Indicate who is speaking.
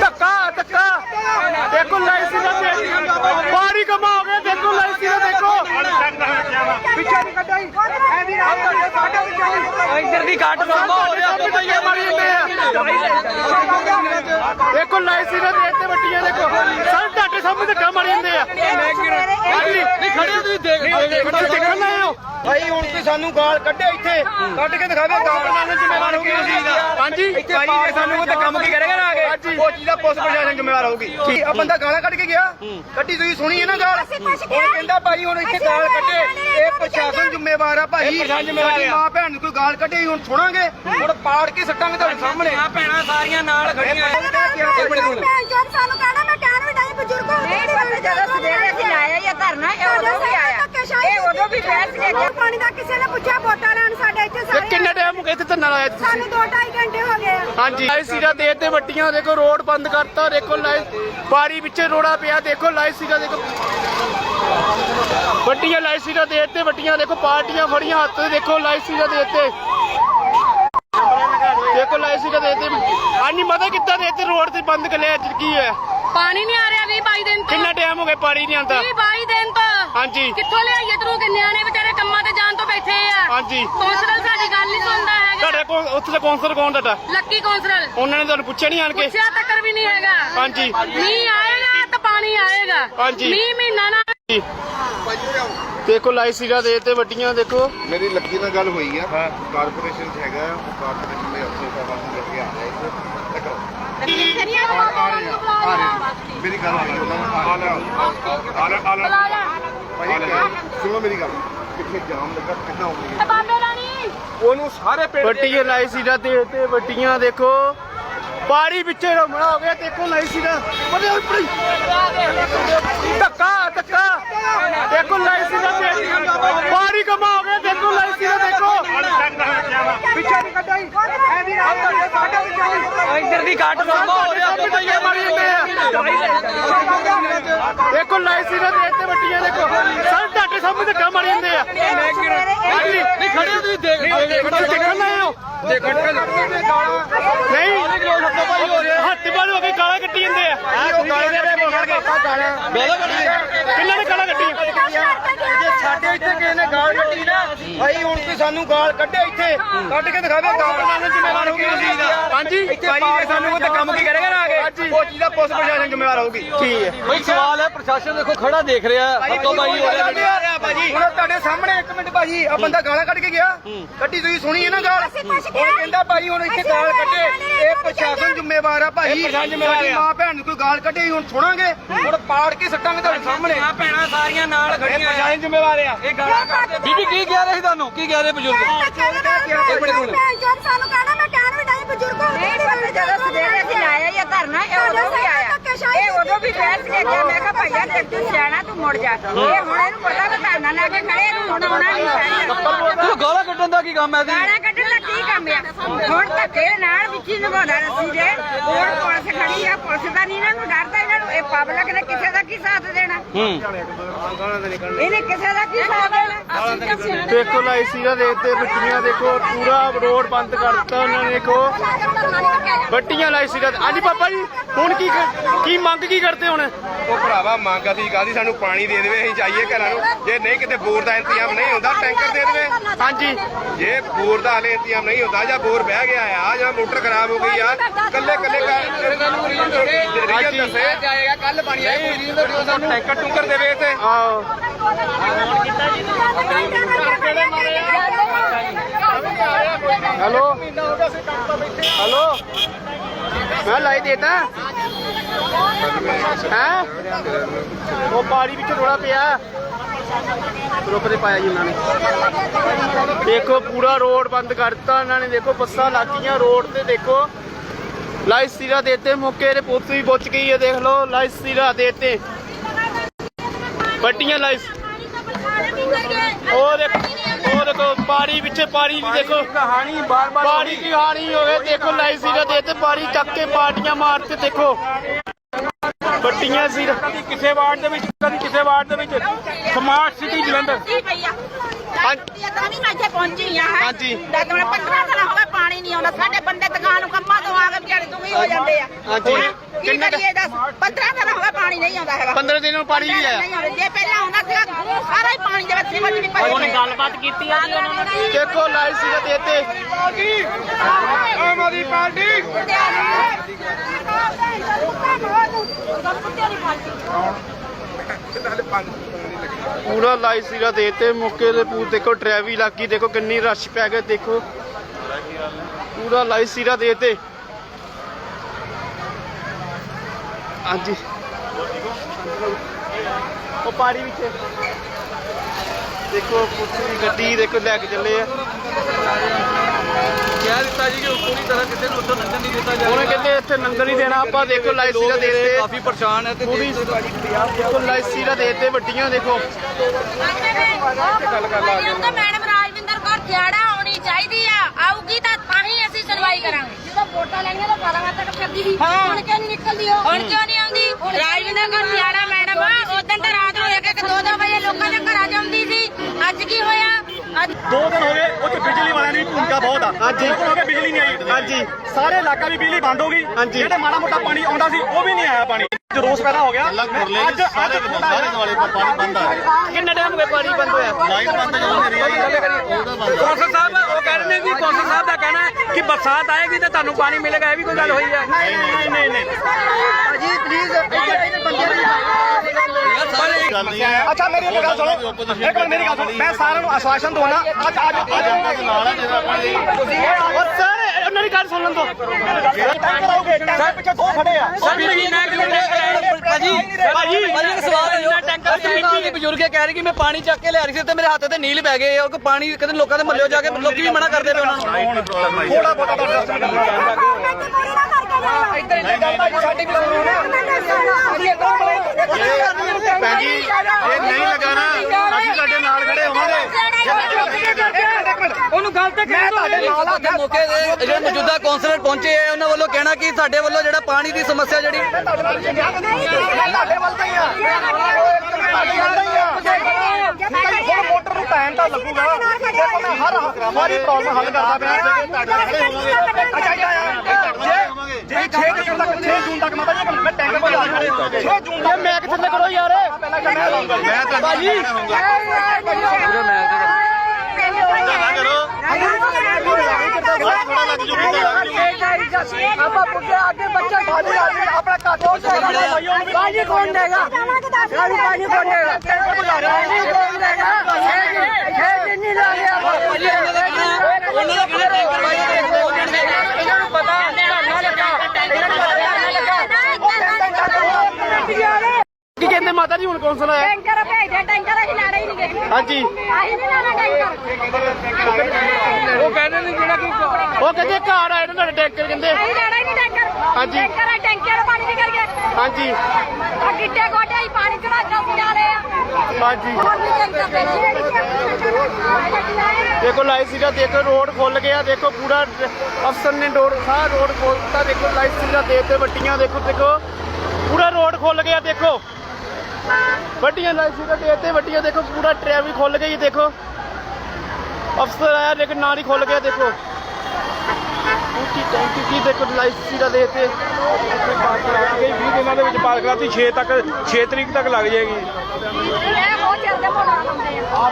Speaker 1: ਧੱਕਾ ਧੱਕਾ। ਦੇਖੋ ਲਾਈਸੀ ਦਾ ਬਾਰੀ ਕਮਾ ਹੋ ਗਿਆ ਦੇਖੋ ਲਾਈਸੀ ਦਾ ਦੇਖੋ। ਪਿੱਛੇ ਨਹੀਂ ਕੱਢਾਈ। ਐ ਵੀ
Speaker 2: ਇੱਧਰ ਦੀ ਘਾਟ ਲੰਬਾ ਹੋ ਰਿਹਾ
Speaker 1: ਸਭ ਬਈਏ ਮਾਰੀ ਜਾਂਦੇ ਆ। ਦੇਖੋ ਲਾਈਸੀ ਦਾ ਤੇ ਇੱਥੇ ਵੱਟੀਆਂ ਦੇਖੋ। ਸਰ ਤੁਹਾਡੇ ਸਾਹਮਣੇ ਧੱਕਾ ਮਾਰੀ ਜਾਂਦੇ ਆ।
Speaker 2: ਨਹੀਂ ਖੜੇ ਤੁਸੀਂ ਦੇਖ
Speaker 1: ਤੁਸੀਂ ਦੇਖਣ ਨਾ ਆਇਓ
Speaker 3: ਭਾਈ ਹੁਣ ਤੇ ਸਾਨੂੰ ਗਾਲ ਕੱਢੇ ਇੱਥੇ। ਕੱਢ ਕੇ ਦਿਖਾਵੇ ਗਾਲ। ਨਾਲ ਜ਼ਿੰਮੇਵਾਰ ਹੋਊਗੀ ਇਸ ਚੀਜ਼ ਦਾ।
Speaker 1: ਹਾਂਜੀ।
Speaker 3: ਭਾਈ ਜੇ ਸਾਨੂੰ ਉਹ ਤਾਂ ਕੰਮ ਕੀ ਕਰੇਗਾ ਨਾ ਆ ਕੇ ਉਹ ਚੀਜ਼ ਦਾ ਪੁਲਿਸ ਪ੍ਰਸ਼ਾਸਨ ਜ਼ਿੰਮੇਵਾਰ ਹੋਊਗੀ। ਠੀਕ। ਆ ਬੰਦਾ ਗਾਲਾਂ ਕੱਢ ਕੇ ਗਿਆ। ਕੱਢੀ ਤੁਸੀਂ ਸੁਣੀ ਹੈ ਨਾ ਗਾਲ? ਉਹ ਕਹਿੰਦਾ ਭਾਈ ਹੁਣ ਇੱਥੇ ਗਾਲ ਕੱਢੇ। ਇਹ ਪ੍ਰਸ਼ਾਸਨ ਜ਼ਿੰਮੇਵਾਰ ਆ ਭਾਈ।
Speaker 2: ਪ੍ਰਸ਼ਾਸਨ ਜ਼ਿੰਮੇਵਾਰ ਆ।
Speaker 3: ਮਾਂ ਭੈਣ ਨੂੰ ਕੋਈ ਗਾਲ ਕੱਢੇ ਹੁਣ ਸੁਣਾਂਗੇ। ਹੁਣ ਪਾੜ ਕੇ ਸੱਟਾਂਗੇ ਤੁਹਾਡੇ ਸਾਹਮਣੇ।
Speaker 2: ਆ ਭੈਣਾਂ ਸਾਰੀਆਂ ਨਾਲ ਖੜੀਆਂ।
Speaker 3: ਇੱਕ ਮਿੰਟ ਸੁਣ
Speaker 4: ਸਾਨੂੰ ਕਹਿਣਾ ਮੈਂ ਕਹਿਣ ਵੀ ਨਹੀਂ ਬਜ਼ੁਰਗੋ
Speaker 5: ਨਹੀਂ ਪਰ ਜਦੋਂ ਸਵੇਰੇ ਅਸੀਂ ਆਇਆ ਇਹ ਧਰਨਾ ਇਹ ਉਦੋਂ ਵੀ ਆਇਆ। ਇਹ ਉਦੋਂ ਵੀ ਬਹਿਸ ਕੇ ਗਿਆ
Speaker 4: ਪਾਣੀ ਦਾ ਕਿਸੇ ਨੇ ਪੁੱਛਿਆ ਵੋਟਾਂ ਲੈਣ ਸਾਡੇ ਇੱਥੇ
Speaker 1: ਤੇ
Speaker 4: ਸਾਰੇ
Speaker 1: ਕਿੰਨੇ ਟਾਈਮ ਹੋ ਗਏ ਇੱਥੇ ਧਰਨਾ ਲਾਇਆ ਤੁਸੀਂ?
Speaker 4: ਸਾਨੂੰ 2.5 ਘੰਟੇ ਹੋ ਗਏ ਆ।
Speaker 1: ਹਾਂਜੀ। ਲਾਈਸੀ ਦਾ ਦੇ ਤੇ ਵੱਟੀਆਂ ਦੇਖੋ ਰੋਡ ਬੰਦ ਕਰਤਾ ਦੇਖੋ ਲਾਈ ਬਾਰੀ ਵਿੱਚ ਰੋੜਾ ਪਿਆ ਦੇਖੋ ਲਾਈਸੀ ਦਾ ਦੇਖੋ। ਵੱਟੀਆਂ ਲਾਈਸੀ ਦਾ ਦੇ ਤੇ ਵੱਟੀਆਂ ਦੇਖੋ ਪਾਰਟੀਆਂ ਫੜੀਆਂ ਹੱਥ ਦੇਖੋ ਲਾਈਸੀ ਦਾ ਦੇ ਤੇ ਦੇਖੋ ਲਾਈਸੀ ਦਾ ਦੇ ਤੇ ਆਨੀ ਮਤਾ ਕਿੱਦਾਂ ਦੇ ਤੇ ਰੋਡ ਤੇ ਬੰਦ ਕਰਿਆ ਅੱਜ ਕੀ ਹੈ
Speaker 6: ਪਾਣੀ ਨਹੀਂ ਆ ਰਿਹਾ 20 22 ਦਿਨ ਤੋਂ।
Speaker 1: ਕਿੰਨਾ ਟਾਈਮ ਹੋ ਗਿਆ ਪਾਣੀ ਨਹੀਂ ਆਂਦਾ
Speaker 6: 20 22 ਦਿਨ ਤੋਂ।
Speaker 1: ਹਾਂਜੀ।
Speaker 6: ਕਿੱਥੋਂ ਲਿਆਈਏ ਤਰੂ ਕਿ ਨਿਆਣੇ ਵਿਚਾਰੇ ਕੰਮਾਂ ਤੇ ਜਾਣ ਤੋਂ ਬੈਠੇ ਆ।
Speaker 1: ਹਾਂਜੀ।
Speaker 6: ਕੌਂਸਲਰ ਸਾਡੀ ਗੱਲ ਨਹੀਂ ਸੁਣਦਾ ਹੈਗਾ।
Speaker 1: ਤੁਹਾਡੇ ਕੋਲ ਉੱਥੇ ਦਾ ਕੌਂਸਲਰ ਕੌਣ ਤੁਹਾਡਾ?
Speaker 6: ਲੱਕੀ ਕੌਂਸਲਰ।
Speaker 1: ਉਹਨਾਂ ਨੇ ਤੁਹਾਨੂੰ ਪੁੱਛਿਆ ਨਹੀਂ ਆਣ ਕੇ?
Speaker 6: ਪੁੱਛਿਆ ਤੱਕਰ ਵੀ ਨਹੀਂ ਹੈਗਾ।
Speaker 1: ਹਾਂਜੀ।
Speaker 6: ਮੀਂਹ ਆਏਗਾ ਤਾਂ ਪਾਣੀ ਆਏਗਾ।
Speaker 1: ਹਾਂਜੀ।
Speaker 6: ਮੀਂਹ ਮਹੀਨਾ ਨਾ
Speaker 1: ਜੀ। ਦੇਖੋ ਲਾਈਸੀ ਦਾ ਦੇ ਤੇ ਵੱਟੀਆਂ ਦੇਖੋ।
Speaker 7: ਮੇਰੀ ਲੱਕੀ ਨਾਲ ਗੱਲ ਹੋਈ ਆ। ਕਾਰਪੋਰੇਸ਼ਨ 'ਚ ਹੈਗਾ ਉਹ ਕਾਰਪੋਰੇਸ਼ਨ ਦੇ ਅਫਸਰ ਸਾਹਿਬਾਨ ਨੂੰ ਕੇ ਆ ਰਹੇ ਇੱਥੇ। ਤੱਕ ਆ ਰਹੇ ਆ ਆ ਰਹੇ ਆ। ਮੇਰੀ ਗੱਲ ਸੁਣੋ ਉਹਨਾਂ ਨੂੰ ਆ ਰਿਹਾ ਆ ਰਿਹਾ ਸੁਣੋ ਮੇਰੀ ਗੱਲ। ਪਿੱਛੇ ਜਾਮ ਲੱਗਾ ਕਿੰਨਾ ਹੋ ਗਿਆ?
Speaker 6: ਬਾਬੇ ਰਾਣੀ।
Speaker 3: ਉਹਨੂੰ ਸਾਰੇ ਪਿੰਡ
Speaker 1: ਵੱਟੀਆਂ ਲਾਈਸੀ ਦਾ ਤੇ ਤੇ ਵੱਟੀਆਂ ਦੇਖੋ। ਪਾਰੀ ਵਿੱਚ ਰਮਣਾ ਹੋ ਗਿਆ ਦੇਖੋ ਲਾਈਸੀ ਦਾ ਬੜੇ ਬੜੀ ਧੱਕਾ ਧੱਕਾ ਦੇਖੋ ਲਾਈਸੀ ਦਾ ਤੇ ਪਾਰੀ ਕਮਾ ਹੋ ਗਿਆ ਦੇਖੋ ਲਾਈਸੀ ਦਾ ਦੇਖੋ ਪਿੱਛੇ ਨਹੀਂ ਕੱਢਾਈ ਐ ਵੀ ਰਾਤ ਦਾ ਸਾਡਾ ਵੀ ਚਾਹੀ
Speaker 2: ਇੱਧਰ ਦੀ ਘਾਟ ਲੰਬਾ ਹੋ ਰਿਹਾ
Speaker 1: ਸਭ ਬਈਏ ਮਾਰੀ ਜਾਂਦੇ ਆ ਦੇਖੋ ਲਾਈਸੀ ਦਾ ਤੇ ਤੇ ਵੱਟੀਆਂ ਦੇਖੋ ਸਰ ਤੁਹਾਡੇ ਸਾਹਮਣੇ ਧੱਕਾ ਮਾਰੀ ਜਾਂਦੇ ਆ
Speaker 2: ਨਹੀਂ ਖੜੇ ਤੁਸੀਂ ਦੇਖ
Speaker 1: ਦੇਖਣ ਨਾ ਆਇਓ ਨਹੀਂ ਹੱਥ ਬਾਲ ਹੋ ਕੇ ਗਾਲਾਂ ਕੱਢੀ ਜਾਂਦੇ ਆ ਕਿੰਨਾਂ ਨੇ ਗਾਲਾਂ ਕੱਢੀਆਂ
Speaker 3: ਸਾਡੇ ਇੱਥੇ ਕਿਸੇ ਨੇ ਗਾਲ ਕੱਢੀ ਨਾ ਭਾਈ ਹੁਣ ਤੇ ਸਾਨੂੰ ਗਾਲ ਕੱਢੇ ਇੱਥੇ। ਕੱਢ ਕੇ ਦਿਖਾਵੇ ਗਾਲ ਨਾਲ ਜ਼ਿੰਮੇਵਾਰ ਚੀਜ਼ ਦਾ
Speaker 1: ਹਾਂਜੀ।
Speaker 3: ਭਾਈ ਸਾਨੂੰ ਉਹ ਤਾਂ ਕੰਮ ਕੀ ਕਰੇਗਾ ਨਾ? ਉਹ ਚੀਜ਼ ਦਾ ਪੁਲਿਸ ਪ੍ਰਸ਼ਾਸਨ ਜ਼ਿੰਮੇਵਾਰ ਹੋਊਗੀ।
Speaker 1: ਠੀਕ ਹੈ।
Speaker 2: ਬਈ ਸਵਾਲ ਹੈ ਪ੍ਰਸ਼ਾਸਨ ਦੇਖੋ ਖੜਾ ਦੇਖ ਰਿਹਾ ਹੱਥੋਂ ਬਾਈ ਹੋ ਰਿਹਾ
Speaker 3: ਆ ਰਿਹਾ ਭਾਜੀ। ਹੁਣ ਤੁਹਾਡੇ ਸਾਹਮਣੇ ਇੱਕ ਮਿੰਟ ਭਾਜੀ ਆ ਬੰਦਾ ਗਾਲਾਂ ਕੱਢ ਕੇ ਗਿਆ। ਕੱਢੀ ਤੁਸੀਂ ਸੁਣੀ ਹੈ ਨਾ ਗਾਲ? ਹੁਣ ਕਹਿੰਦਾ ਭਾਈ ਹੁਣ ਇੱਥੇ ਗਾਲ ਕੱਢੇ। ਇਹ ਪ੍ਰਸ਼ਾਸਨ ਜ਼ਿੰਮੇਵਾਰ ਆ ਭਾਈ ਸਾਡੀ ਮਾਂ ਭੈਣ ਨੂੰ ਕੋਈ ਗਾਲ ਕੱਢੇ ਹੁਣ ਸੁਣਾਂਗੇ। ਹੁਣ ਪਾੜ ਕੇ ਸੱਟਾਂਗੇ ਤੁਹਾਡੇ ਸਾਹਮਣੇ।
Speaker 2: ਆ ਭੈਣਾਂ ਸਾਰੀਆਂ ਨਾਲ
Speaker 3: ਇਹ ਪ੍ਰਸ਼ਾਸਨ ਜ਼ਿੰਮੇਵਾਰ ਆ।
Speaker 2: ਇਹ ਗਾਲਾਂ ਕੱਢਦੇ ਬੀਬੀ ਕੀ ਕਹਿ ਰਹੇ ਸੀ ਤੁਹਾਨੂੰ? ਕੀ ਕਹਿ ਰਹੇ ਬਜ਼ੁਰਗ?
Speaker 3: ਇੱਕ ਮਿੰਟ ਸੁਣ
Speaker 4: ਸਾਨੂੰ ਕਹਿਣਾ ਕਹਿਣ ਵੀ ਨਹੀਂ ਬਜ਼ੁਰਗੋ
Speaker 5: ਪਰ ਜਦੋਂ ਸਵੇਰੇ ਅਸੀਂ ਆਇਆ ਇਹ ਧਰਨਾ ਇਹ ਉਦੋਂ ਵੀ ਆਇਆ। ਇਹ ਉਦੋਂ ਵੀ ਬਹਿਸ ਕੇ ਗਿਆ ਮੈਂ ਕਿਹਾ ਭਈਆ ਤੇ ਤੂੰ ਸਿਆਣਾ ਤੂੰ ਮੁੜ ਜਾ। ਇਹ ਹੁਣ ਇਹਨੂੰ ਪਤਾ ਵੀ ਧਰਨਾ ਲਾ ਕੇ ਖੜੇ ਇਹਨੂੰ ਹੁਣ ਆਉਣਾ ਨਹੀਂ ਚਾਹੀਦਾ
Speaker 2: ਤੂੰ ਗਾਲਾਂ ਕੱਢਣ ਦਾ ਕੀ ਕੰਮ ਹੈ ਜੀ
Speaker 5: ਗਾਲਾਂ ਕੱਢਣ ਦਾ ਕੀ ਕੰਮ ਆ ਹੁਣ ਧੱਕੇ ਨਾਲ ਵਿੱਚ ਹੀ ਨਿਭਾਉਣਾ ਰੱਸੀ ਦੇ ਹੁਣ ਪੁਲਿਸ ਖੜੀ ਆ ਪੁਲਿਸ ਦਾ ਨਹੀਂ ਇਹਨਾਂ ਨੂੰ ਡਰਦਾ ਇਹਨਾਂ ਨੂੰ। ਇਹ ਪਬਲਿਕ ਨੇ ਕਿਸੇ ਦਾ ਕੀ ਸਾਥ ਦੇਣਾ? ਇਹਨੇ ਕਿਸੇ ਦਾ ਕੀ ਸਾਥ ਦੇਣਾ?
Speaker 1: ਦੇਖੋ ਲਾਈਸੀ ਦਾ ਦੇ ਤੇ ਵੱਟੀਆਂ ਦੇਖੋ ਪੂਰਾ ਰੋਡ ਬੰਦ ਕਰ ਦਿੱਤਾ ਉਹਨਾਂ ਨੇ ਦੇਖੋ। ਵੱਟੀਆਂ ਲਾਈਸੀ ਦਾ ਹਾਂਜੀ ਪਾਪਾ ਜੀ ਹੁਣ ਕੀ ਕਰ- ਕੀ ਮੰਗ ਕੀ ਕਰਦੇ ਹੁਣ?
Speaker 7: ਉਹ ਭਰਾਵਾ ਮੰਗ ਅਸੀਂ ਕਾਦੀ ਸਾਨੂੰ ਪਾਣੀ ਦੇ ਦੇਵੇ ਅਸੀਂ ਜਾਈਏ ਘਰਾਂ ਨੂੰ। ਜੇ ਨਹੀਂ ਕਿਤੇ ਬੋਰ ਦਾ ਇੰਤਜ਼ਾਮ ਨਹੀਂ ਹੁੰਦਾ ਟੈਂਕਰ ਦੇ ਦੇਵੇ।
Speaker 1: ਹਾਂਜੀ।
Speaker 7: ਜੇ ਬੋਰ ਦਾ ਹਲੇ ਇੰਤਜ਼ਾਮ ਨਹੀਂ ਹੁੰਦਾ ਜਾਂ ਬੋਰ ਬਹਿ ਗਿਆ ਆ ਜਾਂ ਮੋਟਰ ਖਰਾਬ ਹੋ ਗਈ ਆ ਕੱਲੇ ਕੱਲੇ ਰੀਅਲ ਦੱਸੇ।
Speaker 3: ਜਾਏਗਾ ਕੱਲ ਪਾਣੀ ਆਏ ਕੋਈ ਰੀਲ ਦਾ
Speaker 7: ਸਾਨੂੰ। ਟੈਂਕਰ ਟੁੰਕਰ ਦੇਵੇ ਇੱਥੇ
Speaker 1: ਆਓ ਹੈਲੋ? ਹੈਲੋ? ਮੈਂ ਲਾਈ ਦੇਤਾ। ਹੈ? ਉਹ ਪਾਣੀ ਵਿੱਚ ਰੋੜਾ ਪਿਆ। ਗਰੁੱਪ ਦੇ ਪਾਇਆ ਜੀ ਉਹਨਾਂ ਨੇ। ਦੇਖੋ ਪੂਰਾ ਰੋਡ ਬੰਦ ਕਰ ਦਿੱਤਾ ਉਹਨਾਂ ਨੇ। ਦੇਖੋ ਬੱਸਾਂ ਲੱਗੀਆਂ ਰੋਡ ਤੇ ਦੇਖੋ। ਲਾਈਟ ਸਿਰਾ ਦੇਤੇ ਮੌਕੇ ਤੇ ਪੁਲਿਸ ਵੀ ਪਹੁੰਚ ਗਈ ਹੈ ਦੇਖ ਲਓ ਲਾਈਟ ਸਿਰਾ ਦੇਤੇ। ਵੱਡੀਆਂ ਲਾਈਟ ਉਹ ਦੇਖੋ ਉਹ ਦੇਖੋ ਪਾਣੀ ਵਿੱਚ ਪਾਣੀ ਵੀ ਦੇਖੋ।
Speaker 3: ਕਹਾਣੀ ਬਾਰ ਬਾਰ
Speaker 1: ਪਾਣੀ ਦੀ ਹਾਨੀ ਹੋ ਗਈ ਦੇਖੋ ਲਾਈਟ ਸਿਰਾ ਦੇਤੇ ਪਾਣੀ ਚੱਕ ਕੇ ਪਾਰਟੀਆਂ ਮਾਰਤੇ ਦੇਖੋ। ਵੱਡੀਆਂ ਸਿਰ
Speaker 3: ਕਦੀ ਕਿਸੇ ਵਾਰਡ ਦੇ ਵਿੱਚ ਕਦੀ ਕਿਸੇ ਵਾਰਡ ਦੇ ਵਿੱਚ। Smart city Jalandhar.
Speaker 1: ਹਾਂਜੀ
Speaker 5: ਨਹੀਂ ਮੈਂ ਇੱਥੇ ਪਹੁੰਚੀ ਆ ਹੈ?
Speaker 1: ਹਾਂਜੀ।
Speaker 5: ਦੱਸ ਹੁਣ 15 ਦਿਨ ਹੋ ਗਏ ਪਾਣੀ ਨਹੀਂ ਆਉਂਦਾ। ਸਾਡੇ ਬੰਦੇ ਦੁਕਾਨ ਨੂੰ ਕੰਮਾਂ ਤੋਂ ਆ ਕੇ ਵਿਚਾਰੇ
Speaker 1: ਹਾਂਜੀ।
Speaker 5: ਕੀ
Speaker 1: ਕਿੰਨਾ ਕੁ-
Speaker 5: ਕਰੀਏ ਦੱਸ? 15 ਦਿਨ ਹੋ ਗਏ ਪਾਣੀ ਨਹੀਂ ਆਉਂਦਾ ਹੈਗਾ।
Speaker 1: 15 ਦਿਨ ਨੂੰ ਪਾਣੀ ਨਹੀਂ ਆਇਆ।
Speaker 5: ਨਹੀਂ ਆਉਂਦਾ। ਜੇ ਪਹਿਲਾਂ ਆਉਂਦਾ ਸੀਗਾ ਸਾਰਾ ਹੀ ਪਾਣੀ ਦੇ ਵਿੱਚ ਸਿਮਟ ਵੀ ਪਈ
Speaker 6: ਉਹਨੇ ਗੱਲਬਾਤ ਕੀਤੀ ਆ ਜੀ ਉਹਨਾਂ ਨਾਲ।
Speaker 1: ਦੇਖੋ ਲਾਈਟ ਸੀਗਾ ਦੇਤੇ
Speaker 3: ਆਮ ਆਦਮੀ ਪਾਰਟੀ।
Speaker 1: ਪੂਰਾ ਲਾਈਟ ਸੀਗਾ ਦੇਤੇ, ਮੌਕੇ ਤੇ ਪੂ ਦੇਖੋ ਟ੍ਰੈਫਿਕ ਲੱਗੀ ਦੇਖੋ, ਕਿੰਨੀ ਰਸ਼ ਪੈ ਗਿਆ, ਦੇਖੋ। ਪੂਰਾ ਲਾਈਟ ਸੀਰਾ ਦੇਤੇ। ਹਾਂਜੀ। ਉਹ ਪਾੜੀ ਵਿੱਚ। ਦੇਖੋ, ਪੁੱਛ ਦੀ ਗੱਡੀ ਦੇਖੋ ਲੈ ਕੇ ਚੱਲੇ ਆ।
Speaker 2: ਕਹਿ ਦਿੱਤਾ ਜੀ ਕਿ ਪੂਰੀ ਤਰ੍ਹਾਂ ਕਿਸੇ ਨੂੰ ਉੱਥੋਂ ਲੰਘਣ ਨਹੀਂ ਦਿੱਤਾ
Speaker 1: ਉਹਨੇ ਕਹਿੰਦੇ ਇੱਥੇ ਨੰਗਰ ਨਹੀਂ ਦੇਣਾ ਆਪਾਂ ਦੇਖੋ ਲਾਈਟ ਸੀਰਾ
Speaker 2: ਲੋਕ ਜਿਹੜੇ
Speaker 1: ਦੇਤੇ
Speaker 2: ਕਾਫੀ ਪਰੇਸ਼ਾਨ ਹੈ ਤੇ
Speaker 1: ਪੂਰੀ ਦੇਖੋ ਲਾਈਟ ਸੀਰਾ ਦੇਤੇ ਵੱਡੀਆਂ ਦੇਖੋ
Speaker 6: ਮੈਡਮ ਰਾਜਵਿੰਦਰ ਕੌਰ ਦਿਹਾੜਾ ਆਉਣੀ ਚਾਹੀਦੀ ਆ ਆਊਗੀ ਤਾਂ ਤਾਂ ਹੀ ਅਸੀਂ ਸੁਣਵਾਈ ਕਰਾਂਗੇ ਜਦੋਂ ਵੋਟਾਂ ਲੈਣੀਆਂ ਤਾਂ ਕਾਰਾਂ ਤੱਕ ਫਿਰਦੀ ਸੀ ਹੁਣ ਕਿਉਂ ਨਹੀਂ ਨਿਕਲਦੀ ਉਹ ਹੁਣ ਕਿਉਂ ਨਹੀਂ ਆਉਂਦੀ ਰਾਜਵਿੰਦਰ ਕੌਰ ਦਿਹਾੜਾ ਮੈਡਮ ਉਦੋਂ ਤਾਂ ਰਾਤ ਨੂੰ ਇੱਕ ਇੱਕ ਦੋ ਦੋ ਵਜੇ ਲੋਕਾਂ ਦੇ ਘਰਾਂ ਜਾਂਦੀ ਸੀ ਅੱਜ ਕੀ ਹੋਇਆ ਅੱਜ
Speaker 8: ਦੋ ਦਿਨ ਹੋ ਗਏ ਭੂਮਿਕਾ ਬਹੁਤ ਆ।
Speaker 1: ਹਾਂਜੀ।
Speaker 8: ਹੋ ਬਿਜਲੀ ਨਹੀਂ ਆਈ।
Speaker 1: ਹਾਂਜੀ।
Speaker 8: ਸਾਰੇ ਇਲਾਕਾ ਦੀ ਬਿਜਲੀ ਬੰਦ ਹੋ ਗਈ। ਜਿਹੜੇ ਮਾੜਾ ਮੋਟਾ ਪਾਣੀ ਆਉਂਦਾ ਸੀ ਉਹ ਵੀ ਨਹੀਂ ਆਇਆ ਪਾਣੀ। ਰੋਸ ਪੈਦਾ ਹੋ ਗਿਆ। ਅੱਜ ਅੱਜ
Speaker 7: ਸਾਰੇ ਦੁਆਲੇ ਪਾਣੀ ਬੰਦ ਆ।
Speaker 1: ਕਿੰਨਾ ਟਾਈਮ ਹੋ ਗਿਆ ਪਾਣੀ ਬੰਦ ਹੋਇਆ?
Speaker 7: ਲਾਈਟ ਬੰਦ ਜਦੋਂ ਮੇਰੀ ਆਈ ਉਹਦਾ ਬੰਦ
Speaker 2: ਕੌਂਸਲ ਸਾਹਿਬ ਉਹ ਕਹਿ ਰਹੇ ਨੇ ਜੀ ਕੌਂਸਲ ਸਾਹਿਬ ਦਾ ਕਹਿਣਾ ਹੈ ਕਿ ਬਰਸਾਤ ਆਏਗੀ ਤੇ ਤੁਹਾਨੂੰ ਪਾਣੀ ਮਿਲੇਗਾ ਇਹ ਵੀ ਕੋਈ ਗੱਲ ਹੋਈ ਹੈ।
Speaker 8: ਨਹੀਂ ਨਹੀਂ ਨਹੀਂ ਨਹੀਂ
Speaker 3: ਭਾਜੀ ਪਲੀਜ਼ ਇੱਥੇ ਬੰਦੇ
Speaker 7: ਗੱਲ ਨਹੀਂ ਹੈ
Speaker 8: ਅੱਛਾ ਮੇਰੀ ਇੱਕ ਗੱਲ ਸੁਣੋ। ਇੱਕ ਮਿੰਟ ਮੇਰੀ ਗੱਲ ਸੁਣੋ। ਮੈਂ ਸਾਰਿਆਂ ਨੂੰ ਆਸ਼ਵਾਸਨ ਦਵਾਉਣਾ। ਅੱਜ ਅੱਜ ਅੱਜ
Speaker 7: ਨਾਲ ਹੈ ਜਿਹੜਾ ਆਪਣੇ
Speaker 1: ਉਹ ਸਰ ਉਹਨਾਂ ਦੀ ਗੱਲ ਸੁਣਨ ਦੋ
Speaker 8: ਟੈਂਕਰ ਆਉਗੇ ਟੈਂਕਰ ਪਿੱਛੇ ਦੋ ਖੜੇ ਆ
Speaker 2: ਸਰ ਬੀਬੀ ਮੈਂ ਭਾਜੀ ਭਾਜੀ ਭਾਜੀ ਇੱਕ ਸਵਾਲ ਹੈ ਟੈਂਕਰ ਬੀਬੀ ਬਜ਼ੁਰਗ ਕਹਿ ਰਹੀ ਕਿ ਮੈਂ ਪਾਣੀ ਚੱਕ ਕੇ ਲਿਆ ਰਹੀ ਸੀ ਤੇ ਮੇਰੇ ਹੱਥ ਤੇ ਨੀਲ ਪੈ ਗਏ ਉਹ ਪਾਣੀ ਕਹਿੰਦੇ ਲੋਕਾਂ ਦੇ ਮੱਲਿਓ ਜਾ ਕੇ ਲੋਕੀ ਵੀ ਮਨਾ ਕਰਦੇ ਪਏ ਉਹਨਾਂ ਨੂੰ।
Speaker 8: ਥੋੜਾ ਬਹੁਤਾ ਤੁਹਾਡਾ
Speaker 3: ਸਾਡੀ ਵੀ
Speaker 7: ਭੈਣ ਜੀ ਇਹ ਨਹੀਂ ਲਗਾਣਾ ਅਸੀਂ ਤੁਹਾਡੇ ਨਾਲ ਖੜੇ ਹੋਵਾਂਗੇ
Speaker 3: ਉਹਨੂੰ ਗੱਲ ਤੇ
Speaker 8: ਮੈਂ ਤੁਹਾਡੇ ਨਾਲ ਆ
Speaker 2: ਮੌਕੇ ਦੇ ਜਿਹੜੇ ਮੌਜੂਦਾ ਕੌਂਸਲਰ ਪਹੁੰਚੇ ਆ ਉਹਨਾਂ ਵੱਲੋਂ ਕਹਿਣਾ ਕਿ ਸਾਡੇ ਵੱਲੋਂ ਜਿਹੜਾ ਪਾਣੀ ਦੀ ਸਮੱਸਿਆ ਜਿਹੜੀ
Speaker 8: ਤੁਹਾਡੇ ਵੱਲ ਹੀ ਹੀ ਆ ਤੁਹਾਡੇ ਵੱਲ ਹੀ ਆ ਮੋਟਰ ਨੂੰ ਟਾਈਮ ਤਾਂ ਲੱਗੂਗਾ ਦੇਖੋ ਮੈਂ ਹਰ ਸਾਰੀ ਪ੍ਰੋਬਲਮ ਹੱਲ ਕਰਦਾ ਪਿਆ ਅੱਛਾ ਜੇ ਜੇ 6 ਜੂਨ ਤੱਕ 6 ਜੂਨ ਤੱਕ ਮਾਤਾ ਜੀ ਮੈਂ ਟੈਂਕ ਪਾ ਲਾ 6 ਜੂਨ ਤੱਕ। ਮੈਂ ਕਿੱਥੇ ਕਰੋ ਯਾਰ। ਮੈਂ ਲਾਉਂਗਾ
Speaker 7: ਮੈਂ ਤੁਹਾਡੇ ਨਾਲ ਖੜਾ ਹੋਊਂਗਾ ਨਾ ਕਰੋ ਥੋੜਾ ਲੱਗ ਜੂਗਾ
Speaker 3: ਆਪਾਂ ਪੁੱਗੇ ਅੱਗੇ ਬੱਚੇ
Speaker 8: ਬਾਜੀ ਆਪਣਾ ਕਾਟੋ
Speaker 3: ਬਾਜੀ ਕੌਣ ਦੇਗਾ ਸਾਨੂੰ ਬਾਜੀ ਕੌਣ ਦੇਗਾ ਬਾਜੀ ਕੌਣ ਦੇਗਾ ਦਿਨ ਨਹੀਂ ਲੱਗੇ ਆਪਾਂ
Speaker 2: ਉਹਨਾਂ ਦਾ ਕਹਿਣਾ ਉਹਨਾਂ ਦਾ ਕਹਿਣਾ ਟੈਂਕਰ ਵਾਲੀ
Speaker 3: ਇਹਨਾਂ ਨੂੰ ਪਤਾ ਧਰਨਾ ਲੱਗਾ ਇਹਨਾਂ ਨੂੰ ਪਤਾ ਧਰਨਾ ਲੱਗਾ
Speaker 1: ਕਹਿੰਦੇ ਮਾਤਾ ਜੀ ਹੁਣ ਕੌਂਸਲ ਆਇਆ
Speaker 4: ਟੈਂਕਰ ਭੇਜ ਦੇ ਟੈਂਕਰ ਅਸੀਂ ਲੈਣਾ ਹੀ ਨਹੀਂ ਗਏ
Speaker 1: ਹਾਂਜੀ।
Speaker 4: ਅਸੀਂ ਨਹੀਂ ਲੈਣਾ ਟੈਂਕਰ।
Speaker 2: ਉਹ ਕਹਿੰਦੇ ਨੇ ਜਿਹੜਾ ਕਿ
Speaker 1: ਉਹ ਕਹਿੰਦੇ ਘਰ ਆਏ ਨੇ ਤੁਹਾਡੇ ਟੈਂਕਰ ਕਹਿੰਦੇ।
Speaker 4: ਅਸੀਂ ਲੈਣਾ ਹੀ ਨਹੀਂ ਟੈਂਕਰ।
Speaker 1: ਹਾਂਜੀ।
Speaker 4: ਟੈਂਕਰ ਆ ਟੈਂਕਰ ਪਾਣੀ ਨਿਕਲ ਗਿਆ।
Speaker 1: ਹਾਂਜੀ।
Speaker 4: ਆ ਗਿੱਟੇ ਗੋਡੇ ਅਸੀਂ ਪਾਣੀ ਚੜਾਤਾ ਪਿਆ ਰਹੇ ਆ
Speaker 1: ਹਾਂਜੀ। ਦੇਖੋ ਲਾਈਟ ਸੀਰਾ ਦੇਖੋ ਰੋਡ ਖੁੱਲ ਗਿਆ ਦੇਖੋ ਪੂਰਾ ਅਫਸਰ ਨੇ ਰੋਡ ਸਾਰਾ ਰੋਡ ਖੋਲਤਾ ਦੇਖੋ ਲਾਈਟ ਸੀਰਾ ਦੇ ਤੇ ਵੱਟੀਆਂ ਦੇਖੋ ਦੇਖੋ। ਪੂਰਾ ਰੋਡ ਖੁੱਲ ਗਿਆ ਦੇਖੋ। ਵੱਡੀਆਂ ਲਾਈਟ ਸੀਰਾ ਦੇ ਤੇ ਵੱਡੀਆਂ ਦੇਖੋ, ਪੂਰਾ ਟ੍ਰੈਫਿਕ ਖੁੱਲ ਗਈ ਦੇਖੋ। ਅਫਸਰ ਆਇਆ ਲੇਕਿਨ ਨਾਲ ਹੀ ਖੁੱਲ ਗਿਆ, ਦੇਖੋ। ਕੀ ਟੈਂਕੀ ਕੀ ਦੇਖੋ, ਲਾਈਟ ਸੀਰਾ ਦੇ ਤੇ
Speaker 8: ਗਈ 20 ਦਿਨਾਂ ਦੇ ਵਿੱਚ ਪਾਸ ਕਰਾਤੀ 6 ਤੱਕ 6 ਤਰੀਕ ਤੱਕ ਲੱਗ ਜਾਏਗੀ